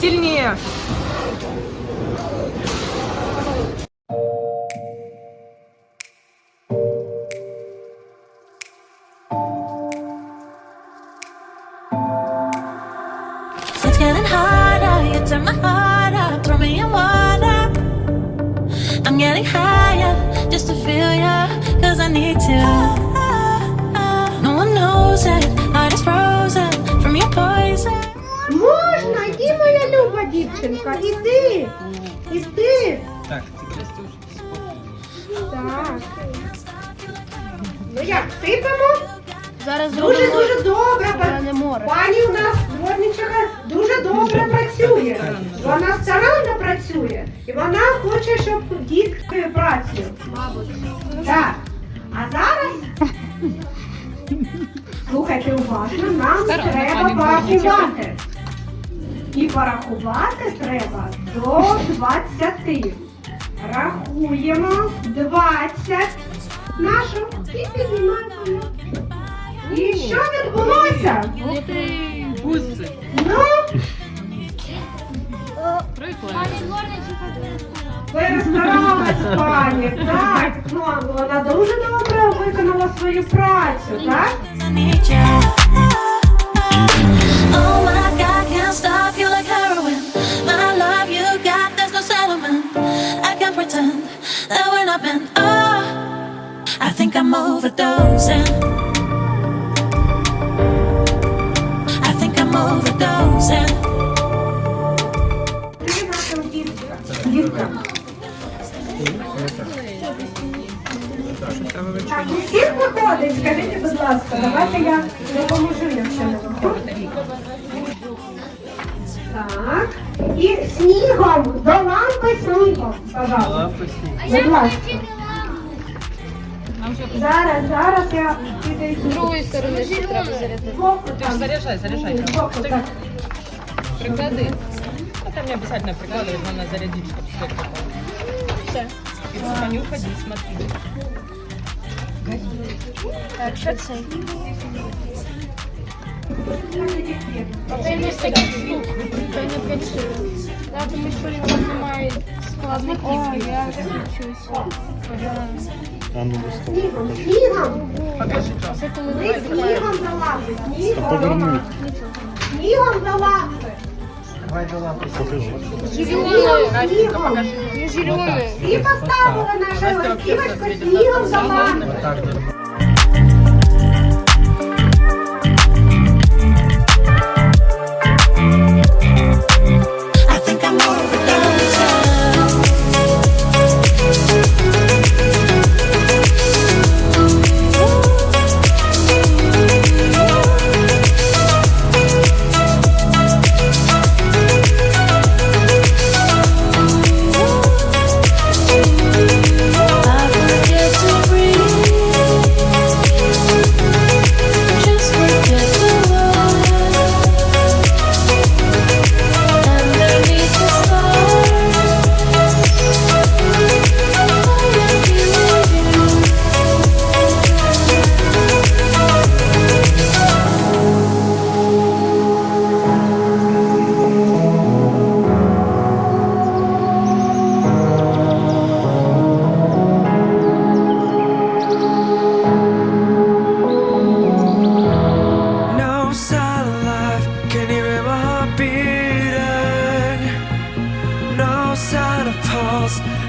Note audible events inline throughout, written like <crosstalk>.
Сильнее. Дівчинка, іди. Іди. Так, тільки Так. Ну як, сипемо? Зараз Дуже зробимо дуже добре. Пані у нас дворничка дуже добре працює. Вона старанно працює. І вона хоче, щоб дітки працюють. Так. А зараз <laughs> слухайте уважно, нам треба порахувати. І порахувати треба до 20. Рахуємо 20 нашу і піднімаємо. І що відбулося? Гуси. Ну, перестаралась пані, так. Ну, вона дуже добре виконала свою працю, так? that we're not meant. Oh, I think I'm overdosing. I think I'm overdosing. Ти наша дітка. Дітка. Так, у всіх виходить, скажіть, будь ласка, давайте я допоможу, якщо не виходить. Так. І снігом, до лампи снігом, пожалуйста. лапи сніг. Будь ласка. Зараз, зараз я підійду. З другої сторони ще треба зарядити. Збоку там. Заряжай, заряжай. Збоку, так. Приклади. Это не обязательно прикладывать, главное зарядить, чтобы свет попал. Все. И типа не уходи, смотри. Так, що це? Оце не секрет. Це не працює. Да, тому що він немає складних О, я вчусь. А ну доставай. Покажи. Це коли ви снігом залазить. Снігом. Давай до лапки. Покажи. Зеленый. Покажи. Зеленый. И поставила на шею. Девочка снігом залазить.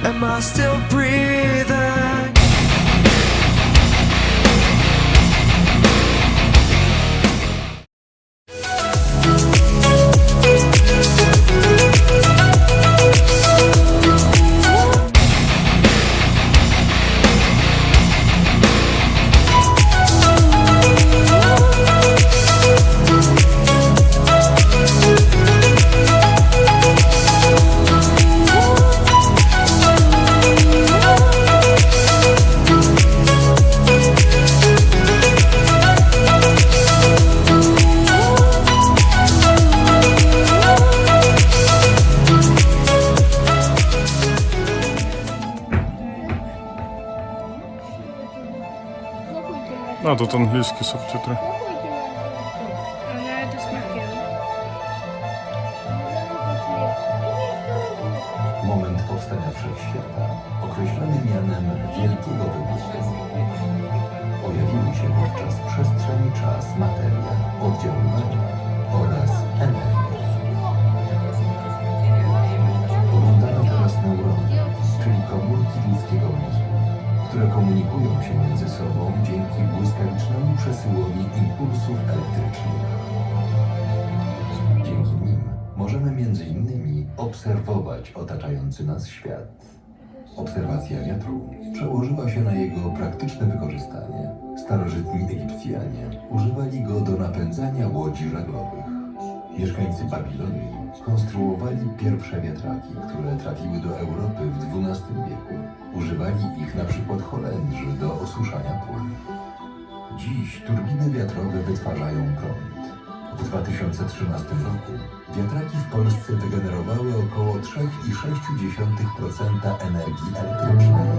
Am I still breathing? тут английские субтитры. Moment powstania wszechświata, określony mianem Wielkiego Wybuchu, pojawiły się wówczas przestrzeń, czas, materia, oddziaływania oraz energia. Poglądamy teraz neurony, czyli komórki ludzkiego mózgu które komunikują się między sobą dzięki błyskawicznemu przesyłowi impulsów elektrycznych. Dzięki nim możemy między innymi obserwować otaczający nas świat. Obserwacja wiatru przełożyła się na jego praktyczne wykorzystanie. Starożytni Egipcjanie używali go do napędzania łodzi żaglowych. Mieszkańcy Babilonii konstruowali pierwsze wiatraki, które trafiły do Europy w XII wieku. Używali ich na przykład Holendrzy do osuszania pól. Dziś turbiny wiatrowe wytwarzają prąd. W 2013 roku wiatraki w Polsce wygenerowały około 3,6% energii elektrycznej.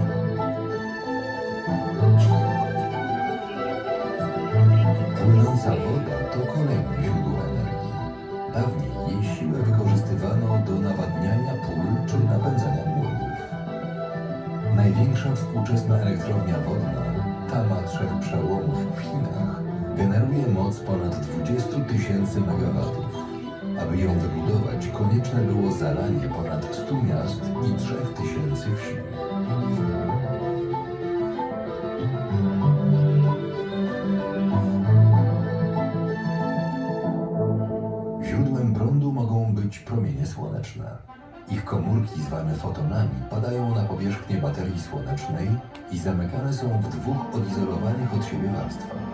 Płynąca woda to kolejne źródło. Dawniej jej siłę wykorzystywano do nawadniania pól czy napędzania młynów. Największa współczesna elektrownia wodna, ta ma trzech przełomów w Chinach, generuje moc ponad 20 tysięcy megawatów. Aby ją wybudować, konieczne było zalanie ponad 100 miast i 3 tysięcy wsi. Promienie słoneczne. Ich komórki zwane fotonami padają na powierzchnię baterii słonecznej i zamykane są w dwóch odizolowanych od siebie warstwach.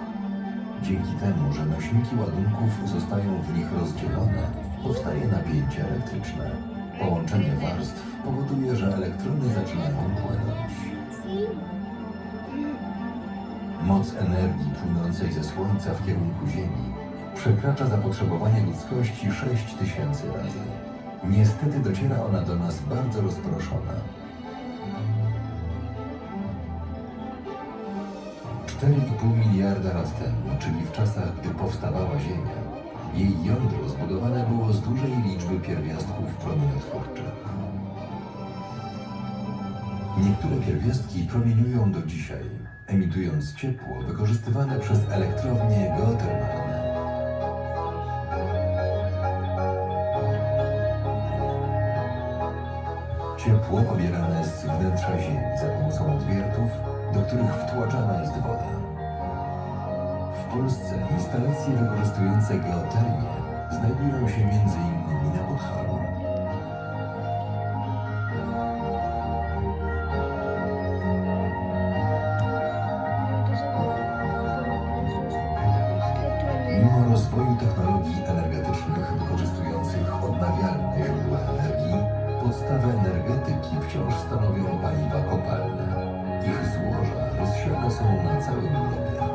Dzięki temu, że nośniki ładunków zostają w nich rozdzielone, powstaje napięcie elektryczne. Połączenie warstw powoduje, że elektrony zaczynają płynąć. Moc energii płynącej ze Słońca w kierunku Ziemi przekracza zapotrzebowanie ludzkości 6 tysięcy razy. Niestety dociera ona do nas bardzo rozproszona. 4,5 miliarda lat temu, czyli w czasach, gdy powstawała Ziemia, jej jądro zbudowane było z dużej liczby pierwiastków promieniotwórczych. Niektóre pierwiastki promieniują do dzisiaj, emitując ciepło wykorzystywane przez elektrownie geotermalne. Ciepło pobierane z wnętrza Ziemi za pomocą odwiertów, do których wtłaczana jest woda. W Polsce instalacje wykorzystujące geotermię znajdują się m.in. na Podhalu. Mimo rozwoju technologii energetycznych wykorzystujących odnawialne źródła energii, podstawę energetyki wciąż stanowią paliwa kopalne. Ich złoża rozsiane są na całym globie.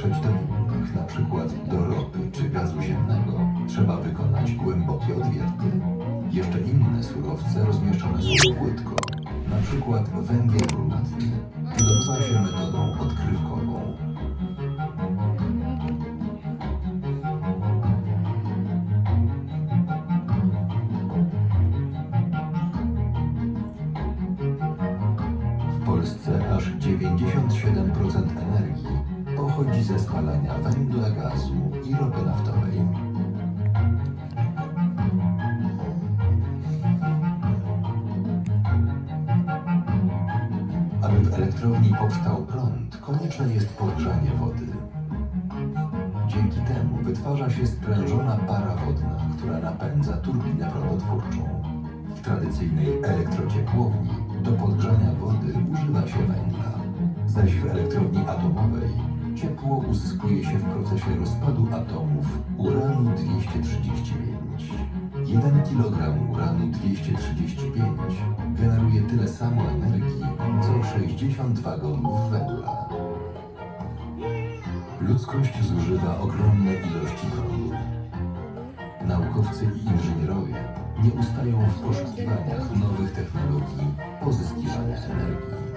Dotrzeć do na przykład do ropy czy gazu ziemnego, trzeba wykonać głębokie odwierty. Jeszcze inne surowce rozmieszczone są płytko, na przykład węgiel brunatny. Wydobywa się metodą odkrywkową. W Polsce aż 97% energii pochodzi ze spalania węgla, gazu i ropy naftowej. Aby w elektrowni powstał prąd, konieczne jest podgrzanie wody. Dzięki temu wytwarza się sprężona para wodna, która napędza turbinę prądotwórczą. W tradycyjnej elektrociepłowni do podgrzania wody używa się węgla, zaś w elektrowni atomowej ciepło uzyskuje się w procesie rozpadu atomów uranu-235. 1 kg uranu-235 generuje tyle samo energii, co 60 wagonów węgla. Ludzkość zużywa ogromne ilości prądu. Naukowcy i inżynierowie nie ustają w poszukiwaniach nowych technologii pozyskiwania energii.